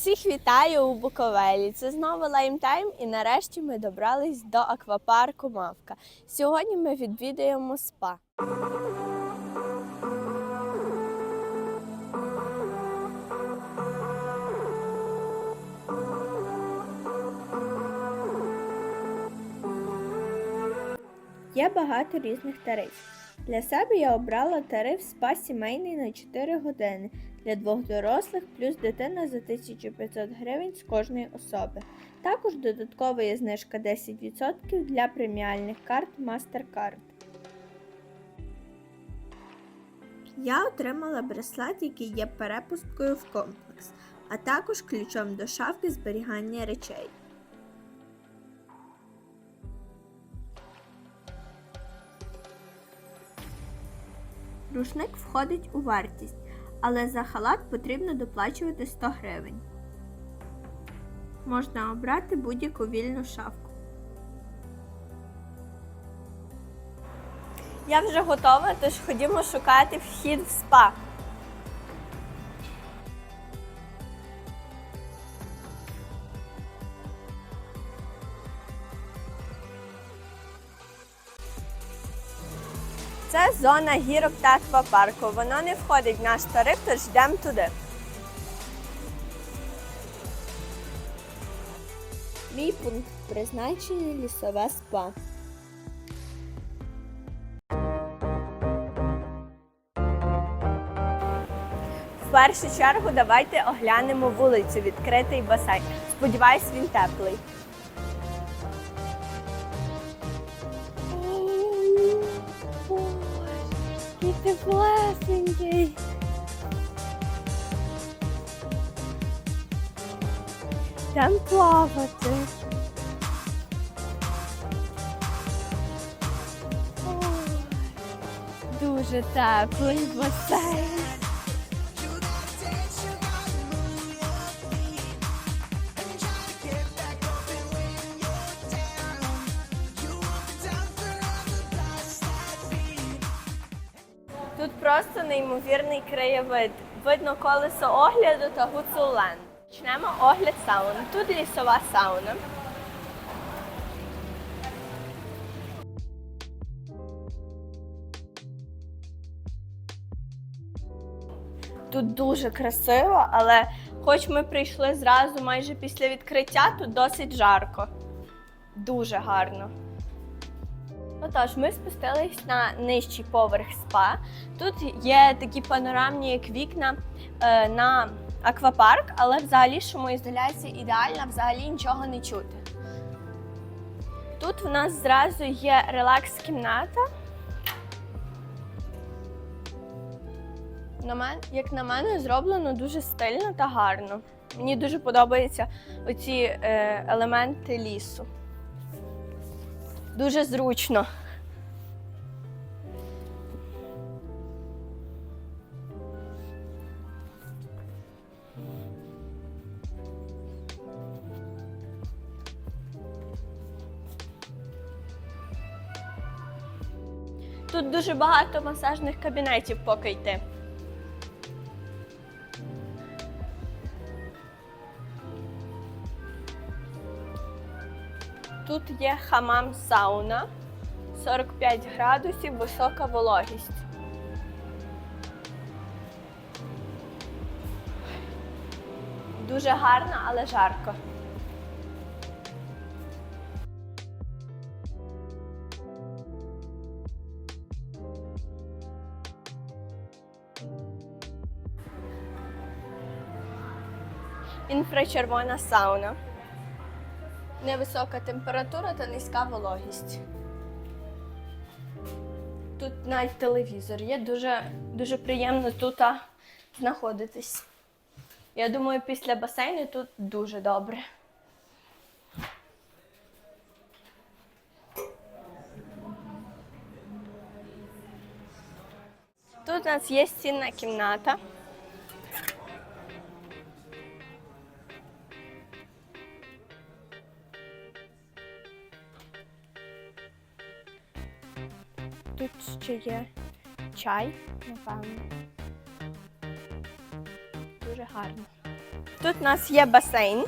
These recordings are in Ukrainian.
Всіх вітаю у Буковелі. Це знову лаймтайм, і нарешті ми добрались до аквапарку Мавка. Сьогодні ми відвідаємо спа. Є багато різних тарифів. Для себе я обрала тариф спа сімейний на 4 години для двох дорослих плюс дитина за 1500 гривень з кожної особи. Також додаткова є знижка 10% для преміальних карт MasterCard. Я отримала браслет, який є перепусткою в комплекс, а також ключом до шафки зберігання речей. Рушник входить у вартість, але за халат потрібно доплачувати 100 гривень. Можна обрати будь-яку вільну шафку. Я вже готова, тож ходімо шукати вхід в спа. Це зона гірок та аквапарку. Воно не входить в наш тариф, тож йдемо туди. Мій пункт призначення лісове спа. В першу чергу давайте оглянемо вулицю, відкритий басейн. Сподіваюсь, він теплий. Теплесенький. Там плавати. Дуже теплий басейн. Тут просто неймовірний краєвид. Видно колесо огляду та гуцулен. Почнемо огляд сауни. Тут лісова сауна. Тут дуже красиво, але хоч ми прийшли зразу майже після відкриття, тут досить жарко. Дуже гарно. Отож, ми спустились на нижчий поверх спа. Тут є такі панорамні, вікна е, на аквапарк, але взагалі шумоізоляція ідеальна, взагалі нічого не чути. Тут в нас зразу є релакс-кімната. На мен, як на мене, зроблено дуже стильно та гарно. Мені дуже подобаються оці е, елементи лісу. Дуже зручно. Тут дуже багато масажних кабінетів, поки йти. Тут є хамам-сауна, 45 градусів, висока вологість. Дуже гарно, але жарко. Інфрачервона сауна. Невисока температура та низька вологість. Тут навіть телевізор є, дуже, дуже приємно тут знаходитись. Я думаю, після басейну тут дуже добре. Тут у нас є стінна кімната. Ще є чай, напевно. Дуже гарно. Тут у нас є басейн.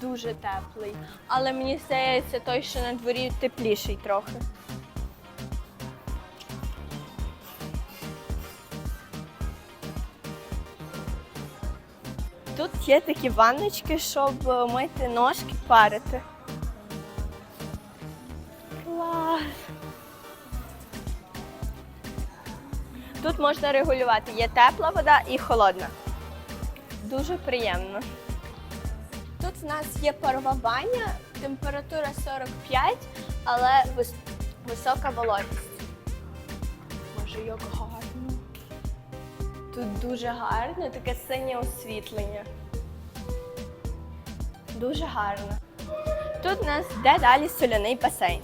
Дуже теплий. Але мені здається, той, що на дворі тепліший трохи. Тут є такі ванночки, щоб мити ножки, парити. Можна регулювати. Є тепла вода і холодна. Дуже приємно. Тут в нас є парова баня, температура 45, але вис- висока вологість. Боже, як гарно. Тут дуже гарно, таке синє освітлення. Дуже гарно. Тут у нас йде далі соляний басейн.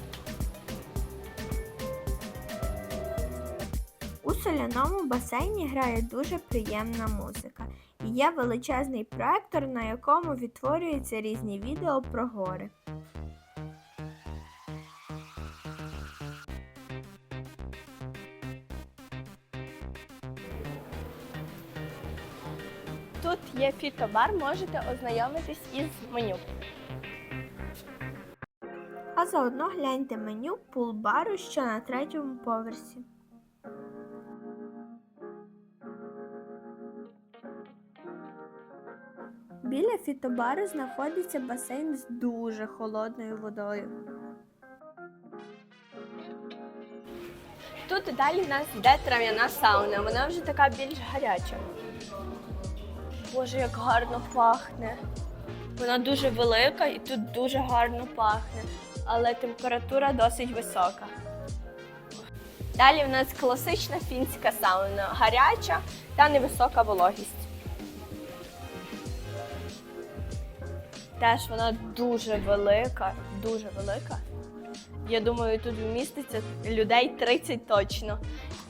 Соляному басейні грає дуже приємна музика. І є величезний проектор, на якому відтворюються різні відео про гори. Тут є фітобар, можете ознайомитись із меню. А заодно гляньте меню пул-бару, що на третьому поверсі. Біля фітобару знаходиться басейн з дуже холодною водою. Тут далі в нас йде трав'яна сауна, вона вже така більш гаряча. Боже, як гарно пахне. Вона дуже велика і тут дуже гарно пахне, але температура досить висока. Далі в нас класична фінська сауна, гаряча та невисока вологість. Теж вона дуже велика, дуже велика. Я думаю, тут вміститься людей 30 точно.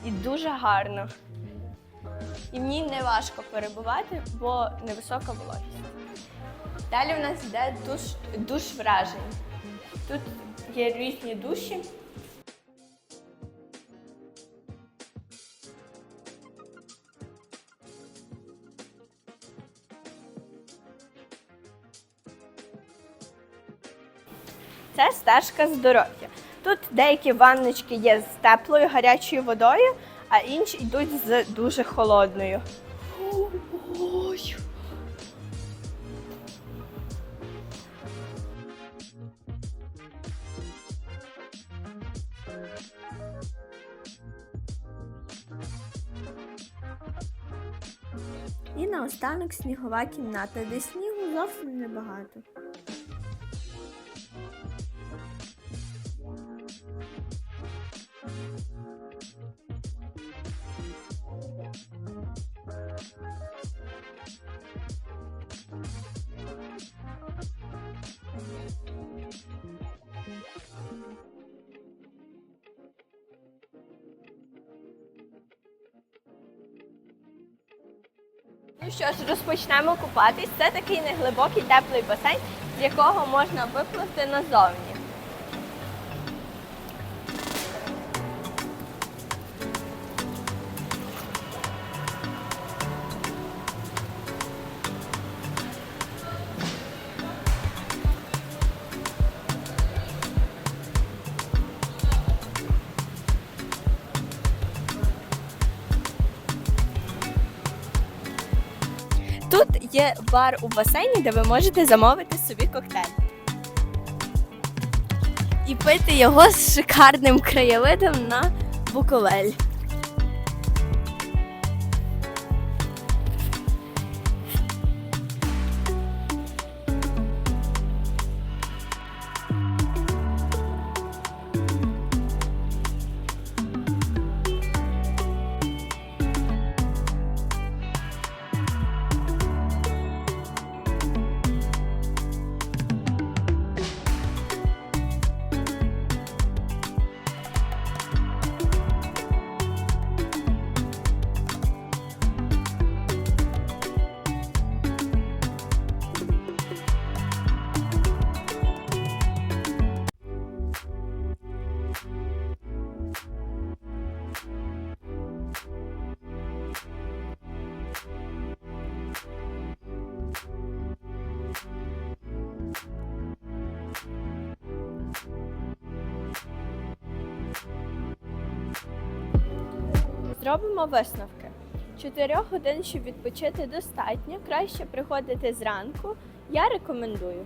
І дуже гарно. І в не важко перебувати, бо невисока вологість. Далі в нас йде душ, душ вражень. Тут є різні душі. Це стежка здоров'я. Тут деякі ванночки є з теплою гарячою водою, а інші йдуть з дуже холодною. Ой. І наостанок снігова кімната, де снігу зовсім небагато. Ну що ж, розпочнемо купатись. Це такий неглибокий теплий басейн, з якого можна випливти назовні. Є бар у басейні, де ви можете замовити собі коктейль. І пити його з шикарним краєвидом на Буковель. Зробимо висновки. Чотирьох годин, щоб відпочити, достатньо. Краще приходити зранку. Я рекомендую.